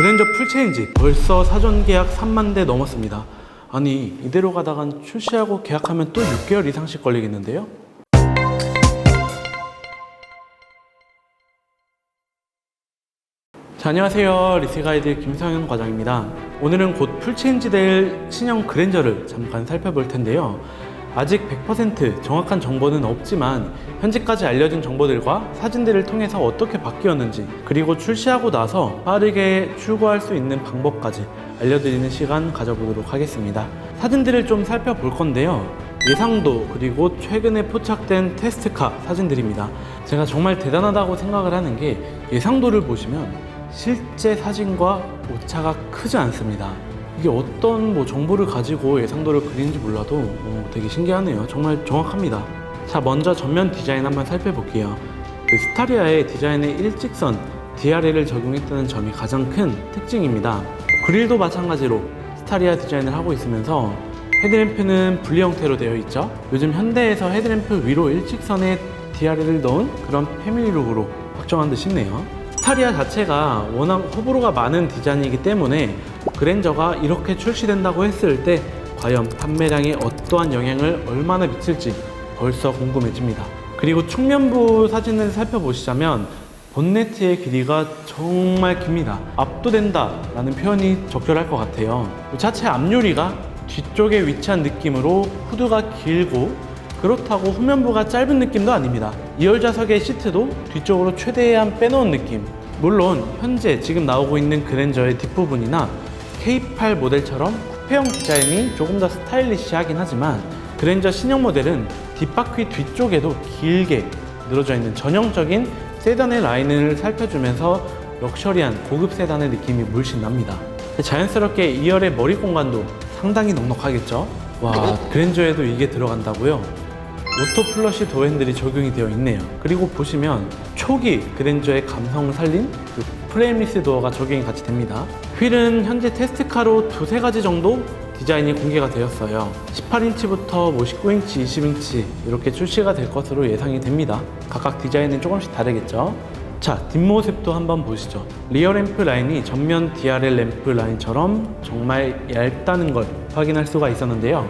그랜저 풀체인지 벌써 사전 계약 3만 대 넘었습니다. 아니 이대로 가다간 출시하고 계약하면 또 6개월 이상씩 걸리겠는데요? 자, 안녕하세요. 리스가이드 김성현 과장입니다. 오늘은 곧 풀체인지 될 신형 그랜저를 잠깐 살펴볼 텐데요. 아직 100% 정확한 정보는 없지만 현재까지 알려진 정보들과 사진들을 통해서 어떻게 바뀌었는지 그리고 출시하고 나서 빠르게 출고할 수 있는 방법까지 알려드리는 시간 가져보도록 하겠습니다. 사진들을 좀 살펴볼 건데요. 예상도 그리고 최근에 포착된 테스트카 사진들입니다. 제가 정말 대단하다고 생각을 하는 게 예상도를 보시면 실제 사진과 오차가 크지 않습니다. 이게 어떤 뭐 정보를 가지고 예상도를 그리는지 몰라도 어, 되게 신기하네요. 정말 정확합니다. 자, 먼저 전면 디자인 한번 살펴볼게요. 그 스타리아의 디자인에 일직선 DRL을 적용했다는 점이 가장 큰 특징입니다. 그릴도 마찬가지로 스타리아 디자인을 하고 있으면서 헤드램프는 분리 형태로 되어 있죠. 요즘 현대에서 헤드램프 위로 일직선에 DRL을 넣은 그런 패밀리룩으로 확정한 듯 싶네요. 스타리아 자체가 워낙 호불호가 많은 디자인이기 때문에 그랜저가 이렇게 출시된다고 했을 때 과연 판매량에 어떠한 영향을 얼마나 미칠지 벌써 궁금해집니다. 그리고 측면부 사진을 살펴보시자면 본네트의 길이가 정말 깁니다. 압도된다 라는 표현이 적절할 것 같아요. 자체 앞유리가 뒤쪽에 위치한 느낌으로 후드가 길고 그렇다고 후면부가 짧은 느낌도 아닙니다. 2열 좌석의 시트도 뒤쪽으로 최대한 빼놓은 느낌. 물론 현재 지금 나오고 있는 그랜저의 뒷부분이나 K8 모델처럼 쿠페형 디자인이 조금 더 스타일리시하긴 하지만 그랜저 신형 모델은 뒷바퀴 뒤쪽에도 길게 늘어져 있는 전형적인 세단의 라인을 살펴주면서 럭셔리한 고급 세단의 느낌이 물씬 납니다. 자연스럽게 2열의 머리 공간도 상당히 넉넉하겠죠? 와, 그랜저에도 이게 들어간다고요? 오토 플러시 도어 핸들이 적용이 되어 있네요. 그리고 보시면 초기 그랜저의 감성을 살린 그 프레임리스 도어가 적용이 같이 됩니다. 휠은 현재 테스트카로 두세 가지 정도 디자인이 공개가 되었어요. 18인치부터 뭐 19인치, 20인치 이렇게 출시가 될 것으로 예상이 됩니다. 각각 디자인은 조금씩 다르겠죠. 자, 뒷모습도 한번 보시죠. 리어 램프 라인이 전면 DRL 램프 라인처럼 정말 얇다는 걸 확인할 수가 있었는데요.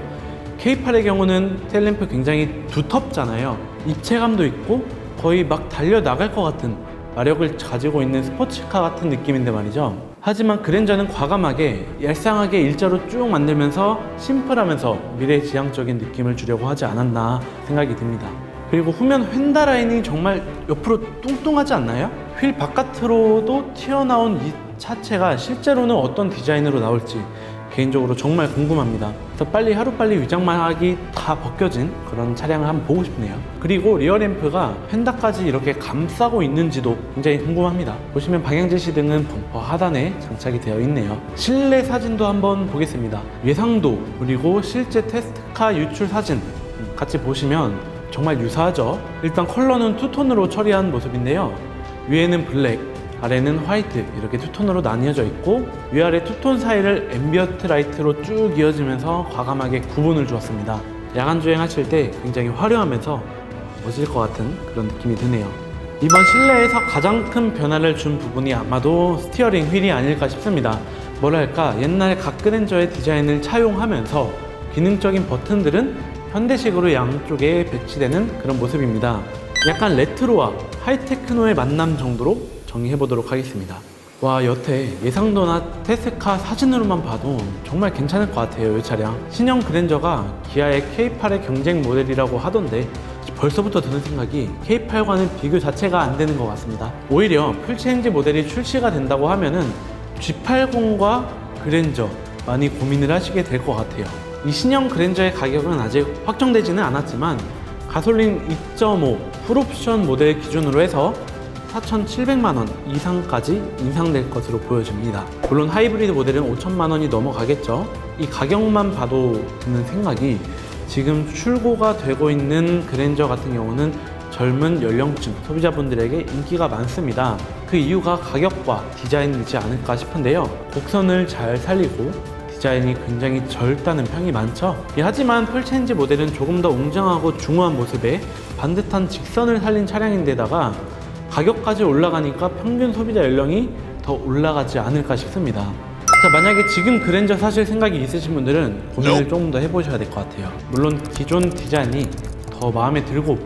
K8의 경우는 텔램프 굉장히 두텁잖아요. 입체감도 있고 거의 막 달려 나갈 것 같은 마력을 가지고 있는 스포츠카 같은 느낌인데 말이죠. 하지만 그랜저는 과감하게 얄쌍하게 일자로 쭉 만들면서 심플하면서 미래지향적인 느낌을 주려고 하지 않았나 생각이 듭니다. 그리고 후면 휀다 라인이 정말 옆으로 뚱뚱하지 않나요? 휠 바깥으로도 튀어나온 이 차체가 실제로는 어떤 디자인으로 나올지 개인적으로 정말 궁금합니다. 그래서 빨리 하루빨리 위장막이 다 벗겨진 그런 차량을 한번 보고 싶네요. 그리고 리어램프가 휀다까지 이렇게 감싸고 있는지도 굉장히 궁금합니다. 보시면 방향제시 등은 범퍼 하단에 장착이 되어 있네요. 실내 사진도 한번 보겠습니다. 예상도 그리고 실제 테스트카 유출 사진 같이 보시면 정말 유사하죠. 일단 컬러는 투톤으로 처리한 모습인데요. 위에는 블랙, 아래는 화이트 이렇게 투톤으로 나뉘어져 있고 위아래 투톤 사이를 앰비어트 라이트로 쭉 이어지면서 과감하게 구분을 주었습니다. 야간 주행하실 때 굉장히 화려하면서 멋질 것 같은 그런 느낌이 드네요. 이번 실내에서 가장 큰 변화를 준 부분이 아마도 스티어링 휠이 아닐까 싶습니다. 뭐랄까 옛날 각 그랜저의 디자인을 차용하면서 기능적인 버튼들은 현대식으로 양쪽에 배치되는 그런 모습입니다. 약간 레트로와 하이테크노의 만남 정도로 정리해 보도록 하겠습니다. 와 여태 예상도나 테스카 사진으로만 봐도 정말 괜찮을 것 같아요 이 차량. 신형 그랜저가 기아의 K8의 경쟁 모델이라고 하던데 벌써부터 드는 생각이 K8과는 비교 자체가 안 되는 것 같습니다. 오히려 풀체인지 모델이 출시가 된다고 하면은 G80과 그랜저 많이 고민을 하시게 될 것 같아요. 이 신형 그랜저의 가격은 아직 확정되지는 않았지만 가솔린 2.5 풀옵션 모델 기준으로 해서 4,700만 원 이상까지 인상될 것으로 보여집니다. 물론 하이브리드 모델은 5천만 원이 넘어가겠죠. 이 가격만 봐도 드는 생각이 지금 출고가 되고 있는 그랜저 같은 경우는 젊은 연령층 소비자분들에게 인기가 많습니다. 그 이유가 가격과 디자인이지 않을까 싶은데요. 곡선을 잘 살리고 디자인이 굉장히 젊다는 평이 많죠. 예, 하지만 풀체인지 모델은 조금 더 웅장하고 중후한 모습에 반듯한 직선을 살린 차량인데다가 가격까지 올라가니까 평균 소비자 연령이 더더 올라가지 않을까 싶습니다. 자, 만약에 지금 그랜저 사실 생각이 있으신 분들은 고민을 조금 더 해보셔야 될 것 같아요. 물론 기존 디자인이 더 마음에 들고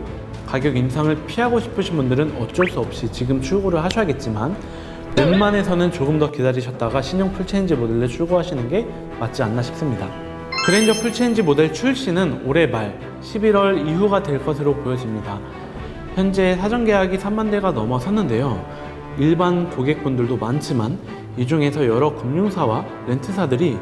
가격 인상을 피하고 싶으신 분들은 어쩔 수 없이 지금 출고를 하셔야겠지만 웬만해서는 조금 더 기다리셨다가 신형 풀체인지 모델을 출고하시는 게 맞지 않나 싶습니다. 그랜저 풀체인지 모델 출시는 올해 말 11월 이후가 될 것으로 보여집니다. 현재 사전 계약이 3만 대가 넘어섰는데요. 일반 고객분들도 많지만 이 중에서 여러 금융사와 렌트사들이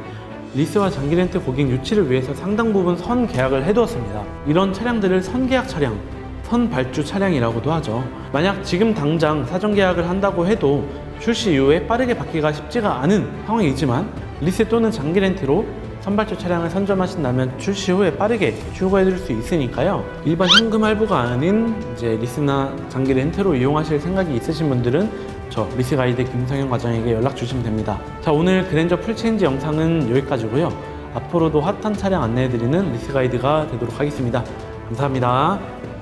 리스와 장기 렌트 고객 유치를 위해서 상당 부분 선 계약을 해두었습니다. 이런 차량들을 선 계약 차량, 선 발주 차량이라고도 하죠. 만약 지금 당장 사전 계약을 한다고 해도 출시 이후에 빠르게 받기가 쉽지가 않은 상황이지만 리스 또는 장기 렌트로 선발주 차량을 선점하신다면 출시 후에 빠르게 출고해드릴 수 있으니까요. 일반 현금 할부가 아닌 이제 리스나 장기 렌트로 이용하실 생각이 있으신 분들은 저 리스 가이드 김성현 과장에게 연락 주시면 됩니다. 자 오늘 그랜저 풀체인지 영상은 여기까지고요. 앞으로도 핫한 차량 안내해드리는 리스 가이드가 되도록 하겠습니다. 감사합니다.